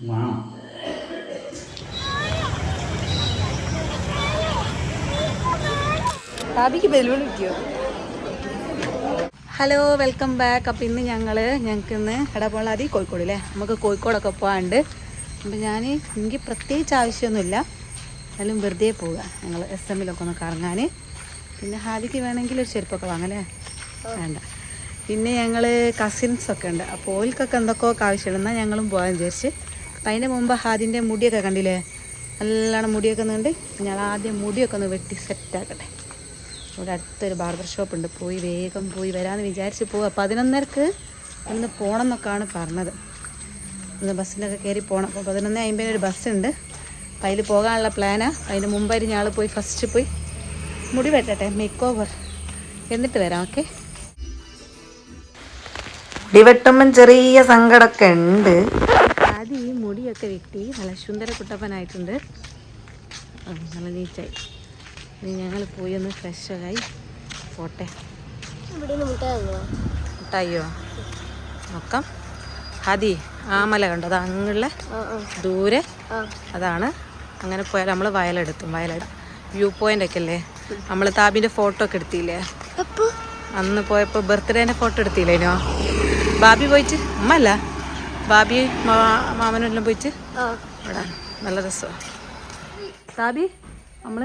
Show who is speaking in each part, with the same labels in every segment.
Speaker 1: വേണം
Speaker 2: ഭാബിക്ക് ബലൂൺ കിട്ടിയോ? Hello welcome back. അപ്പം ഇന്ന് ഞങ്ങൾ ഞങ്ങൾക്ക് ഇന്ന് എടപ്പോളാതി കോഴിക്കോട് അല്ലേ നമുക്ക് കോഴിക്കോടൊക്കെ പോകാണ്ട് അപ്പം ഞാൻ എനിക്ക് പ്രത്യേകിച്ച് ആവശ്യമൊന്നുമില്ല എന്നാലും വെറുതെ പോവുക ഞങ്ങൾ എസ് എമ്മിലൊക്കെ ഒന്ന് കറങ്ങാൻ പിന്നെ ഹാദിക്ക് വേണമെങ്കിൽ ഒരു ചെരുപ്പൊക്കെ വാങ്ങലേ വേണ്ട. പിന്നെ ഞങ്ങൾ കസിൻസൊക്കെ ഉണ്ട്. അപ്പോൾ ഓൽക്കൊക്കെ എന്തൊക്കെയൊക്കെ ആവശ്യമുണ്ടെന്നാൽ ഞങ്ങളും പോകാൻ വിചാരിച്ച് അപ്പം അതിന്റെ മുമ്പ് ഹാദിന്റെ മുടിയൊക്കെ കണ്ടില്ലേ? നല്ലോണം മുടിയൊക്കെ കണ്ട് ഞാൻ ആദ്യം മുടിയൊക്കെ ഒന്ന് വെട്ടി സെറ്റാക്കട്ടെ ഇവിടെ അടുത്തൊരു ബാർബർ ഷോപ്പ് ഉണ്ട്. പോയി വേഗം പോയി വരാമെന്ന് വിചാരിച്ച് പോവുക പതിനൊന്നരക്ക് ഒന്ന് പോകണം എന്നൊക്കെയാണ് പറഞ്ഞത്. ഇന്ന് ബസ്സിനൊക്കെ കയറി പോകണം അപ്പോൾ പതിനൊന്ന് അമ്പതിന് ഒരു ബസ്സുണ്ട് അപ്പം അതിൽ പോകാനുള്ള പ്ലാനാണ് അതിന് മുമ്പായിട്ട് ഞങ്ങൾ പോയി ഫസ്റ്റ് പോയി. മുടി വെട്ടട്ടെ. മേക്ക് ഓവർ എന്നിട്ട് വരാം ഓക്കെ
Speaker 3: മുടി വെട്ടുമ്പം ചെറിയ സങ്കടമൊക്കെ ഉണ്ട്.
Speaker 2: ആദ്യം ഈ മുടിയൊക്കെ വെട്ടി നല്ല സുന്ദര കുട്ടപ്പനായിട്ടുണ്ട്. നല്ല നീറ്റായി. ഇനി ഞങ്ങൾ പോയി ഒന്ന് ഫ്രഷായി പോട്ടെ. മുട്ടായോ നോക്കാം. ഹതി ആമല കണ്ടോ? അത് അങ്ങുള്ള ദൂരെ അതാണ്. അങ്ങനെ പോയാൽ നമ്മൾ വയലെടുത്തും. വയലെട വ്യൂ പോയിന്റ് ഒക്കെ അല്ലേ നമ്മൾ താബിന്റെ ഫോട്ടോ ഒക്കെ എടുത്തില്ലേ? അന്ന് പോയപ്പോൾ ബർത്ത്ഡേന്റെ ഫോട്ടോ എടുത്തില്ലേനോ ബാബി പോയിട്ട്? അമ്മ അല്ല? ബാബി മാമനെല്ലാം മാമനും പോയിട്ട് അവിടെ. നല്ല രസമാണ് ബാബി നമ്മൾ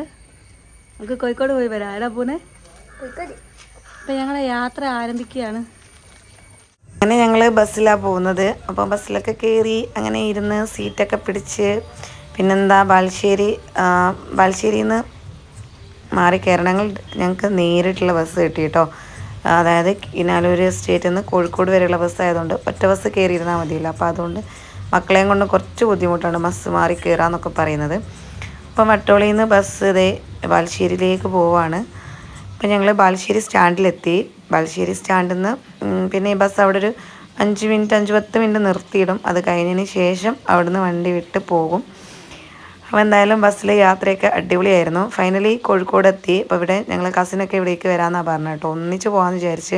Speaker 2: നമുക്ക് കോഴിക്കോട് പോയി വരാം. എടാ പൂനെ അപ്പൊ ഞങ്ങളെ യാത്ര ആരംഭിക്കുകയാണ്.
Speaker 3: അങ്ങനെ ഞങ്ങൾ ബസ്സിലാണ് പോകുന്നത്. അപ്പോൾ ബസ്സിലൊക്കെ കയറി അങ്ങനെ ഇരുന്ന് സീറ്റൊക്കെ പിടിച്ച് പിന്നെന്താ ബാലുശ്ശേരി ബാലുശ്ശേരിയിൽ നിന്ന് മാറി കയറണമെങ്കിൽ ഞങ്ങൾക്ക് നേരിട്ടുള്ള ബസ് കിട്ടി കേട്ടോ. അതായത് ഇനാലൂര് സ്റ്റേറ്റിൽ നിന്ന് കോഴിക്കോട് വരെയുള്ള ബസ് ആയതുകൊണ്ട് ഒറ്റ ബസ് കയറിയിരുന്നാൽ മതിയില്ല. അപ്പോൾ അതുകൊണ്ട് മക്കളെയും കൊണ്ട് കുറച്ച് ബുദ്ധിമുട്ടാണ് ബസ് മാറി കയറാന്നൊക്കെ പറയുന്നത്. അപ്പം വട്ടോളിയിൽ നിന്ന് ബസ് ഇതേ ബാലുശ്ശേരിയിലേക്ക് പോവാണ്. അപ്പം ഞങ്ങൾ ബാലുശ്ശേരി സ്റ്റാൻഡിലെത്തി. ബാലുശ്ശേരി സ്റ്റാൻഡിൽ നിന്ന് പിന്നെ ഈ ബസ് അവിടെ ഒരു അഞ്ച് മിനിറ്റ് അഞ്ച് പത്ത് മിനിറ്റ് നിർത്തിയിടും. അത് കഴിഞ്ഞതിന് ശേഷം അവിടുന്ന് വണ്ടി വിട്ട് പോകും. അപ്പോൾ എന്തായാലും ബസ്സിൽ യാത്രയൊക്കെ അടിപൊളിയായിരുന്നു. ഫൈനലി കോഴിക്കോട് എത്തി അപ്പോൾ ഇവിടെ ഞങ്ങൾ കസിനൊക്കെ ഇവിടേക്ക് വരാമെന്നാണ് പറഞ്ഞത് കേട്ടോ. ഒന്നിച്ച് പോകാമെന്ന് വിചാരിച്ച്.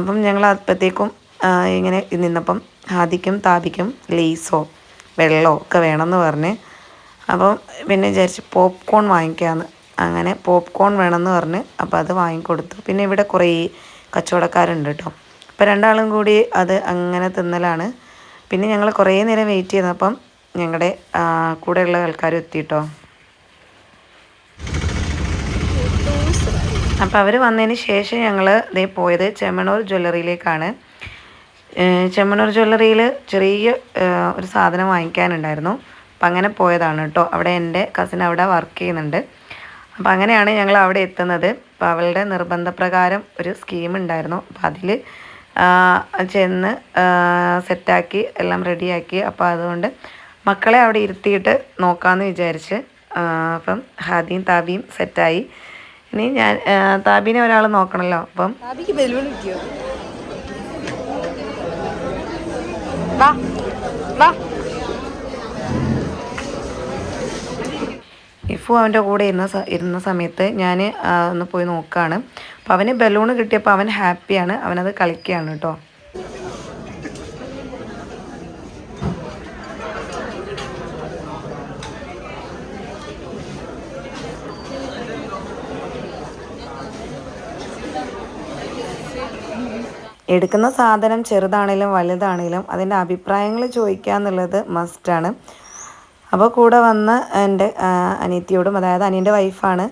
Speaker 3: അപ്പം ഞങ്ങൾ അപ്പോഴത്തേക്കും ഇങ്ങനെ നിന്നപ്പം ഹാദിക്കും താപിക്കും ലേസോ വെള്ളമോ ഒക്കെ വേണമെന്ന് പറഞ്ഞ്. അപ്പം പിന്നെ വിചാരിച്ച് പോപ്കോൺ വാങ്ങിക്കാമെന്ന് അങ്ങനെ പോപ്കോൺ വേണമെന്ന് പറഞ്ഞ് അപ്പോൾ അത് വാങ്ങിക്കൊടുത്തു. പിന്നെ ഇവിടെ കുറേ കച്ചവടക്കാരുണ്ട് കേട്ടോ. അപ്പോൾ രണ്ടാളും കൂടി അത് അങ്ങനെ തിന്നലാണ്. പിന്നെ ഞങ്ങൾ കുറേ നേരം വെയിറ്റ് ചെയ്തപ്പം ഞങ്ങളുടെ കൂടെയുള്ള ആൾക്കാർ എത്തിയിട്ടോ അപ്പോൾ അവർ വന്നതിന് ശേഷം ഞങ്ങൾ ഇതേ പോയത് ചെമ്മണൂർ ജ്വല്ലറിയിലേക്കാണ്. ചെമ്മണൂർ ജ്വല്ലറിയിൽ ചെറിയ ഒരു സാധനം വാങ്ങിക്കാനുണ്ടായിരുന്നു. അപ്പം അങ്ങനെ പോയതാണ് കേട്ടോ അവിടെ എന്റെ കസിൻ അവിടെ വർക്ക് ചെയ്യുന്നുണ്ട്. അപ്പം അങ്ങനെയാണ് ഞങ്ങൾ അവിടെ എത്തുന്നത്. അപ്പോൾ അവളുടെ നിർബന്ധപ്രകാരം ഒരു സ്കീം ഉണ്ടായിരുന്നു. അപ്പം അതിൽ ചെന്ന് സെറ്റാക്കി എല്ലാം റെഡിയാക്കി അപ്പോൾ അതുകൊണ്ട് മക്കളെ അവിടെ ഇരുത്തിയിട്ട് നോക്കാമെന്ന് വിചാരിച്ച് അപ്പം ഹാദിയും താബിയും സെറ്റായി. ഇനി ഞാൻ താബിനെ ഒരാൾ നോക്കണമല്ലോ അപ്പം. ഇഫു അവന്റെ കൂടെ ഇരുന്ന ഇരുന്ന സമയത്ത് ഞാൻ ഒന്ന് പോയി നോക്കുകയാണ് അപ്പോൾ അവന് ബലൂൺ കിട്ടിയപ്പോൾ അവൻ ഹാപ്പിയാണ് അവനത് കളിക്കുകയാണ് കേട്ടോ. എടുക്കുന്ന സാധനം ചെറുതാണേലും വലുതാണേലും അതിന്റെ അഭിപ്രായങ്ങൾ ചോദിക്കുക എന്നുള്ളത് മസ്റ്റാണ് അപ്പോൾ കൂടെ വന്ന എന്റെ അനിയത്തിയോടും അതായത് അനിയന്റെ വൈഫാണ്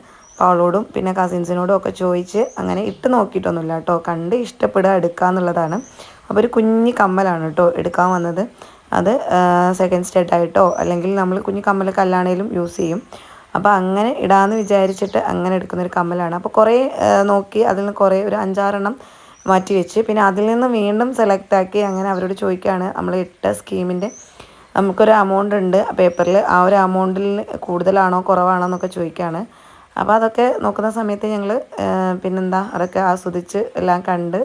Speaker 3: അവളോടും പിന്നെ കസിൻസിനോടും ഒക്കെ ചോദിച്ച് അങ്ങനെ ഇട്ട് നോക്കിയിട്ടൊന്നുമില്ല കേട്ടോ. കണ്ട് ഇഷ്ടപ്പെടുക എടുക്കുക എന്നുള്ളതാണ്. അപ്പോൾ ഒരു കുഞ്ഞു കമ്മലാണ് കേട്ടോ എടുക്കാൻ വന്നത്. അത് സെക്കൻഡ് സ്റ്റേറ്റ് ആയിട്ടോ അല്ലെങ്കിൽ നമ്മൾ കുഞ്ഞു കമ്മലൊക്കെ കല്ലാണേലും യൂസ് ചെയ്യും. അപ്പോൾ അങ്ങനെ ഇടാമെന്ന് വിചാരിച്ചിട്ട് അങ്ങനെ എടുക്കുന്നൊരു കമ്മലാണ്. അപ്പോൾ കുറേ നോക്കി അതിൽ നിന്ന് കുറേ ഒരു അഞ്ചാറെണ്ണം മാറ്റി വെച്ച് പിന്നെ അതിൽ നിന്ന് വീണ്ടും സെലക്ട് ആക്കി അങ്ങനെ അവരോട് ചോദിക്കുകയാണ് നമ്മൾ ഇട്ട സ്കീമിന്റെ നമുക്കൊരു എമൗണ്ട് ഉണ്ട് പേപ്പറിൽ ആ ഒരു എമൗണ്ടിൽ കൂടുതലാണോ കുറവാണോ എന്നൊക്കെ ചോദിക്കുകയാണ്. അപ്പോൾ അതൊക്കെ നോക്കുന്ന സമയത്ത് ഞങ്ങൾ പിന്നെന്താ അതൊക്കെ ആസ്വദിച്ച് എല്ലാം കണ്ട്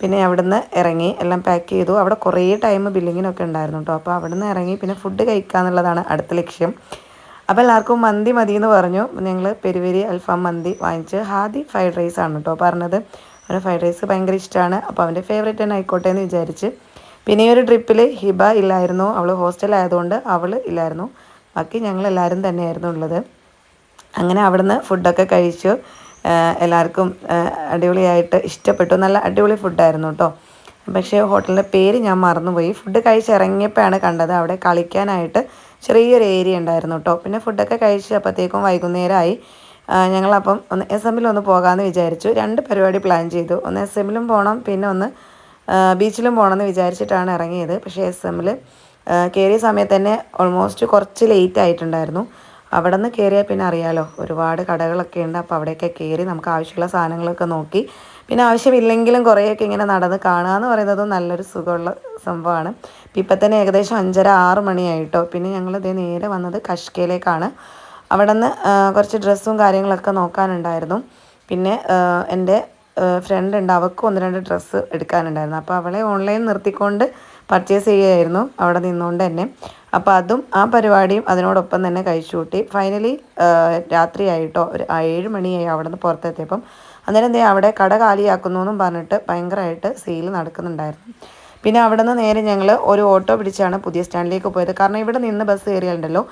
Speaker 3: പിന്നെ അവിടുന്ന് ഇറങ്ങി എല്ലാം പാക്ക് ചെയ്തു. അവിടെ കുറേ ടൈം ബില്ലിങ്ങിനൊക്കെ ഉണ്ടായിരുന്നു കേട്ടോ അപ്പോൾ അവിടുന്ന് ഇറങ്ങി പിന്നെ ഫുഡ് കഴിക്കുക എന്നുള്ളതാണ് അടുത്ത ലക്ഷ്യം. അപ്പോൾ എല്ലാവർക്കും മന്തി മതി എന്ന് പറഞ്ഞു. ഞങ്ങൾ പെരുവരി അൽഫാം മന്തി വാങ്ങിച്ച് ഹാദി ഫ്രൈഡ് റൈസ് ആണ് കേട്ടോ പറഞ്ഞത്. അവന് ഫ്രൈഡ് റൈസ് ഭയങ്കര ഇഷ്ടമാണ് അപ്പോൾ അവന്റെ ഫേവറേറ്റ് തന്നെ ആയിക്കോട്ടെ എന്ന് വിചാരിച്ച്. പിന്നെ ഈ ഒരു ട്രിപ്പിൽ ഹിബ ഇല്ലായിരുന്നു. അവൾ ഹോസ്റ്റലായതുകൊണ്ട് അവൾ ഇല്ലായിരുന്നു. ബാക്കി ഞങ്ങളെല്ലാവരും തന്നെയായിരുന്നു ഉള്ളത്. അങ്ങനെ അവിടുന്ന് ഫുഡൊക്കെ കഴിച്ചു. എല്ലാവർക്കും അടിപൊളിയായിട്ട് ഇഷ്ടപ്പെട്ടു. നല്ല അടിപൊളി ഫുഡായിരുന്നു കേട്ടോ പക്ഷേ ഹോട്ടലിന്റെ പേര് ഞാൻ മറന്നുപോയി. ഫുഡ് കഴിച്ചിറങ്ങിയപ്പോഴാണ് കണ്ടത്. അവിടെ കളിക്കാനായിട്ട് ചെറിയൊരു ഏരിയ ഉണ്ടായിരുന്നു കേട്ടോ പിന്നെ ഫുഡൊക്കെ കഴിച്ചപ്പോഴത്തേക്കും വൈകുന്നേരമായി. ആഹ് ഞങ്ങളപ്പം ഒന്ന് എസ് എമ്മിൽ ഒന്ന് പോകാമെന്ന് വിചാരിച്ചു. രണ്ട് പരിപാടി പ്ലാൻ ചെയ്തു. ഒന്ന് എസ് എമ്മിലും പോകണം പിന്നെ ഒന്ന് ബീച്ചിലും പോകണമെന്ന് വിചാരിച്ചിട്ടാണ് ഇറങ്ങിയത്. പക്ഷേ എസ് എമ്മിൽ കയറിയ സമയത്ത് തന്നെ ഓൾമോസ്റ്റ് കുറച്ച് ലേറ്റ് ആയിട്ടുണ്ടായിരുന്നു. അവിടെ നിന്ന് കയറിയാൽ പിന്നെ അറിയാലോ ഒരുപാട് കടകളൊക്കെ ഉണ്ട്. അപ്പോൾ അവിടെയൊക്കെ കയറി നമുക്ക് ആവശ്യമുള്ള സാധനങ്ങളൊക്കെ നോക്കി. പിന്നെ ആവശ്യമില്ലെങ്കിലും കുറേയൊക്കെ ഇങ്ങനെ നടന്ന് കാണുക എന്ന് പറയുന്നതും നല്ലൊരു സുഖമുള്ള സംഭവമാണ്. ഇപ്പം തന്നെ ഏകദേശം അഞ്ചര ആറ് മണിയായിട്ടോ. പിന്നെ ഞങ്ങൾ നേരെ വന്നത് കഷ്കയിലേക്കാണ് അവിടെ നിന്ന് കുറച്ച് ഡ്രസ്സും കാര്യങ്ങളൊക്കെ നോക്കാനുണ്ടായിരുന്നു. പിന്നെ എന്റെ ഫ്രണ്ട് ഉണ്ട്. അവൾക്ക് ഒന്ന് രണ്ട് ഡ്രസ്സ് എടുക്കാനുണ്ടായിരുന്നു. അപ്പോൾ അവളെ ഓൺലൈൻ നിർത്തിക്കൊണ്ട് പർച്ചേസ് ചെയ്യുകയായിരുന്നു. അവിടെ നിന്നുകൊണ്ട് തന്നെ. അപ്പോൾ അതും ആ പരിപാടിയും അതിനോടൊപ്പം തന്നെ കഴിച്ചു കൂട്ടി ഫൈനലി രാത്രിയായിട്ടോ ഒരു ഏഴ് മണിയായി അവിടെ നിന്ന് പുറത്തെത്തിയപ്പം അന്നേരം എന്തേ അവിടെ കട കാലിയാക്കുന്നു എന്നും പറഞ്ഞിട്ട് ഭയങ്കരമായിട്ട് സെയിൽ നടക്കുന്നുണ്ടായിരുന്നു. പിന്നെ അവിടെ നിന്ന് നേരെ ഞങ്ങൾ ഒരു ഓട്ടോ പിടിച്ചാണ് പുതിയ സ്റ്റാൻഡിലേക്ക് പോയത്. കാരണം ഇവിടെ നിന്ന് ബസ് കയറിയാലുണ്ടല്ലോ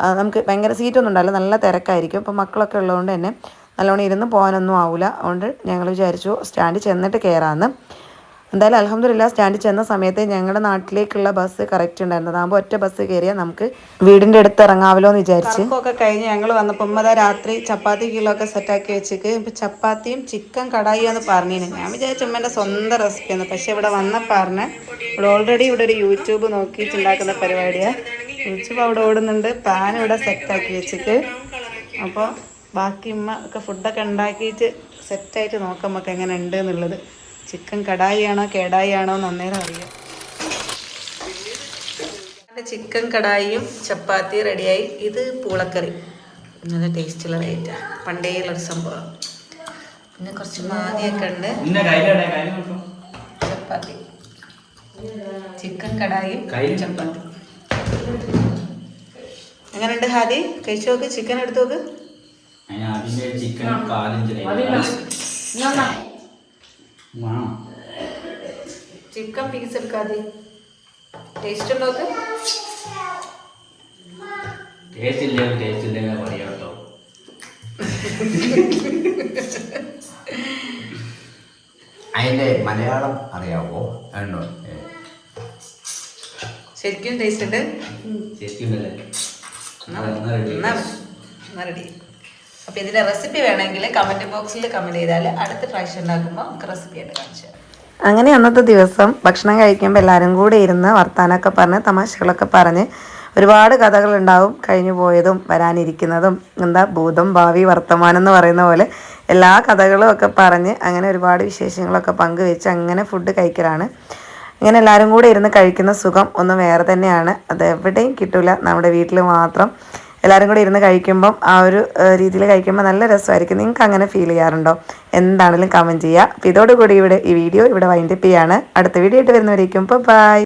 Speaker 3: നമുക്ക് ഭയങ്കര സീറ്റൊന്നും ഉണ്ടാവില്ല. നല്ല തിരക്കായിരിക്കും. അപ്പോൾ മക്കളൊക്കെ ഉള്ളതുകൊണ്ട് തന്നെ നല്ലോണം ഇരുന്ന് പോകാനൊന്നും ആവില്ല അതുകൊണ്ട് ഞങ്ങൾ വിചാരിച്ചു സ്റ്റാൻഡിൽ ചെന്നിട്ട് കയറാമെന്ന് എന്തായാലും അലഹമ്മദില്ല സ്റ്റാൻഡിൽ ചെന്ന സമയത്ത് ഞങ്ങളുടെ നാട്ടിലേക്കുള്ള ബസ് കറക്റ്റ് ഉണ്ടായിരുന്നു. അതാകുമ്പോൾ ഒറ്റ ബസ് കയറിയാൽ നമുക്ക് വീടിന്റെ അടുത്ത് ഇറങ്ങാമല്ലോ എന്ന് വിചാരിച്ച്. ഒക്കെ കഴിഞ്ഞ് ഞങ്ങൾ വന്നപ്പോൾ ഉമ്മത രാത്രി ചപ്പാത്തി കിലോ ഒക്കെ സെറ്റാക്കി വെച്ചിട്ട് ഇപ്പം ചപ്പാത്തിയും ചിക്കൻ കടായി എന്ന് പറഞ്ഞിരുന്നു ഞാൻ വിചാരിച്ചു ഉമ്മേന്റെ സ്വന്തം റെസിപ്പിയാണ് പക്ഷേ ഇവിടെ വന്ന പറഞ്ഞ് ഇവിടെ ഓൾറെഡി ഇവിടെ ഒരു യൂട്യൂബ് നോക്കിയിട്ടുണ്ടാക്കുന്ന പരിപാടിയാണ് യൂട്യൂബ് അവിടെ ഓടുന്നുണ്ട്. പാൻ ഇവിടെ സെറ്റാക്കി വെച്ചിട്ട്. അപ്പോൾ ബാക്കി ഉമ്മ ഒക്കെ ഫുഡൊക്കെ ഉണ്ടാക്കിയിട്ട് സെറ്റായിട്ട് നോക്കാം നമുക്ക് എങ്ങനെ ഉണ്ട് എന്നുള്ളത്. ചിക്കൻ കടായി ആണോ കേടായി ആണോ എന്ന് അന്നേരം അറിയാം. ചിക്കൻ കടായിയും ചപ്പാത്തി റെഡിയായി. ഇത് പൂളക്കറി. നല്ല ടേസ്റ്റുള്ള റേറ്റാണ് പണ്ടേ ഉള്ളൊരു സംഭവം. പിന്നെ കുറച്ച് മാതിയൊക്കെ ഉണ്ട്. ചപ്പാത്തി. ചിക്കൻ കടായി ചപ്പാത്തി. എങ്ങനെയുണ്ട് ഹാദി? കഴിച്ചു നോക്ക് ചിക്കൻ എടുത്തു നോക്ക്
Speaker 1: ചിക്കൻ
Speaker 3: പീസ് എടുക്കാതെ. ടേസ്റ്റ് നോക്ക്
Speaker 1: ടേസ്റ്റ് ഇല്ല ടേസ്റ്റ് ഇല്ല പറയാം കേട്ടോ.
Speaker 4: അതിന്റെ മലയാളം അറിയാവോ? ഏ.
Speaker 3: ശരിക്കും ടേസ്റ്റ് ഉണ്ട് റെഡി അപ്പോൾ ഇതിന്റെ റെസിപ്പി വേണമെങ്കിൽ കമന്റ് ബോക്സിൽ കമന്റ് ചെയ്താൽ അടുത്ത പ്രാവശ്യം ഉണ്ടാക്കുമ്പോൾ നമുക്ക് റെസിപ്പി ആയിട്ട് കാണിച്ചു അങ്ങനെ അന്നത്തെ ദിവസം ഭക്ഷണം കഴിക്കുമ്പോൾ എല്ലാവരും കൂടെ ഇരുന്ന് വർത്താനമൊക്കെ പറഞ്ഞ് തമാശകളൊക്കെ പറഞ്ഞ് ഒരുപാട് കഥകൾ കഥകളുണ്ടാവും കഴിഞ്ഞു പോയതും വരാനിരിക്കുന്നതും. എന്താ ഭൂതം ഭാവി വർത്തമാനം എന്ന് പറയുന്ന പോലെ എല്ലാ കഥകളും ഒക്കെ പറഞ്ഞ് അങ്ങനെ ഒരുപാട് വിശേഷങ്ങളൊക്കെ പങ്കുവെച്ച് അങ്ങനെ ഫുഡ് കഴിക്കലാണ്. ഇങ്ങനെ എല്ലാവരും കൂടെ ഇരുന്ന് കഴിക്കുന്ന സുഖം ഒന്ന് വേറെ തന്നെയാണ്. അത് എവിടെയും കിട്ടില്ല നമ്മുടെ വീട്ടിൽ മാത്രം എല്ലാവരും കൂടെ ഇരുന്ന് കഴിക്കുമ്പം ആ ഒരു രീതിയിൽ കഴിക്കുമ്പോൾ നല്ല രസമായിരിക്കും. നിങ്ങൾക്ക് അങ്ങനെ ഫീൽ ചെയ്യാറുണ്ടോ? എന്താണെങ്കിലും കമന്റ് ചെയ്യുക. അപ്പോൾ ഇതോടുകൂടി ഇവിടെ ഈ വീഡിയോ ഇവിടെ വൈൻഡപ്പ് ചെയ്യാണ്. അടുത്ത വീഡിയോ ആയിട്ട് വരുന്നവരേക്കും. ഇപ്പോൾ ബൈ